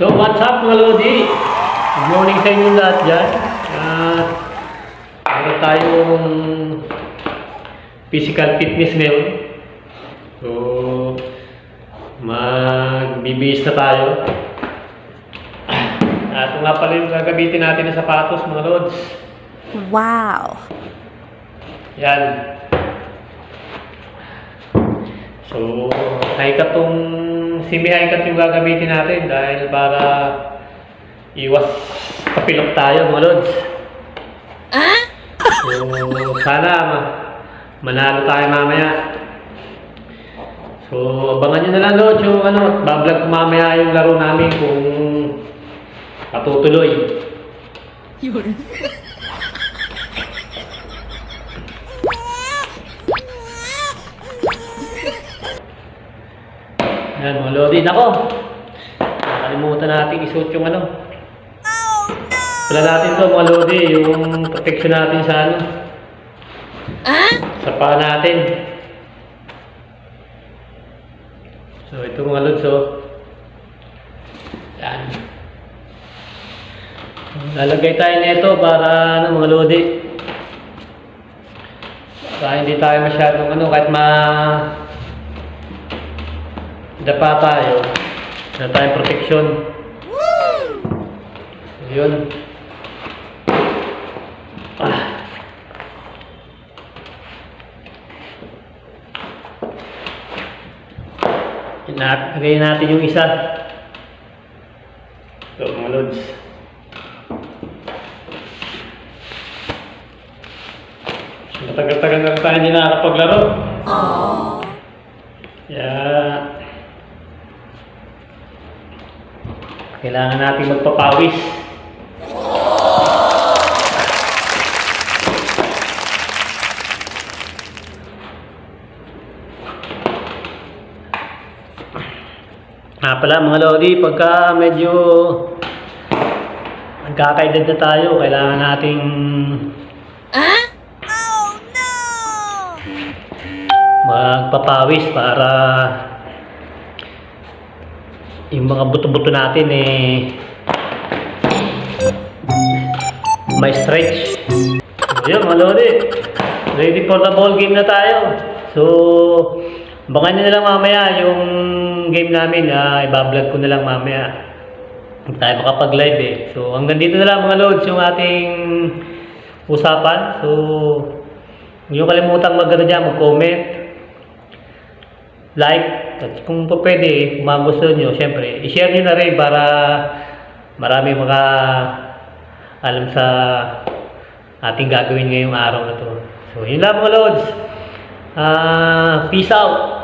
So, what's up mga Lodi? Good morning sa inyo lahat dyan. Uh, meron tayong physical fitness ngayon. So, magbibihis na tayo. At ito nga pala yung gagamitin natin na sapatos mga Lods. Wow. Yan. So, high-cut tong semi-high-cut yung gagamitin natin dahil para iwas kapilok tayo mga lods. Ah? So, sana ma- manalo tayo mamaya. So, abangan nyo na lang lods yung ano, bablog ko mamaya yung laro namin kung patutuloy. Yun. Yan, mga Lodi. Nako! Nakalimutan natin isuot yung ano. Wala natin to mga Lodi, yung protection natin sa ano. Ah? Sa paa natin. So, ito mga Lods, oh. Yan. Lalagay tayo nito para ano mga Lodi. Para hindi tayo masyadong ano, kahit ma dapa tayo. Meron tayong protection. Yun. Ah. Natin yung isa. So, mga lods. Matagal-tagal na tayo hindi nakakapaglaro. Kaya, kailangan natin magpapawis. Ah, pala mga Lodi, pagka medyo nagkakaedad na tayo, kailangan nating Ah? Oh no! magpapawis para yung mga buto-buto natin eh may stretch. So, yun mga Lodi, ready for the ball game na tayo. So, abangan nyo na lang mamaya yung game namin, ah, ibablog ko na lang mamaya. Hindi tayo makapag-live eh. So, hanggang dito na lang mga Lods yung ating usapan. So, huwag niyo kalimutang mag-ano dyan, mag-comment, like, at kung po pwede, kung nyo, syempre, i-share nyo na rin para marami mga alam sa ating gagawin ngayong araw na to. So, yun lang mga Lods. Ah, peace out!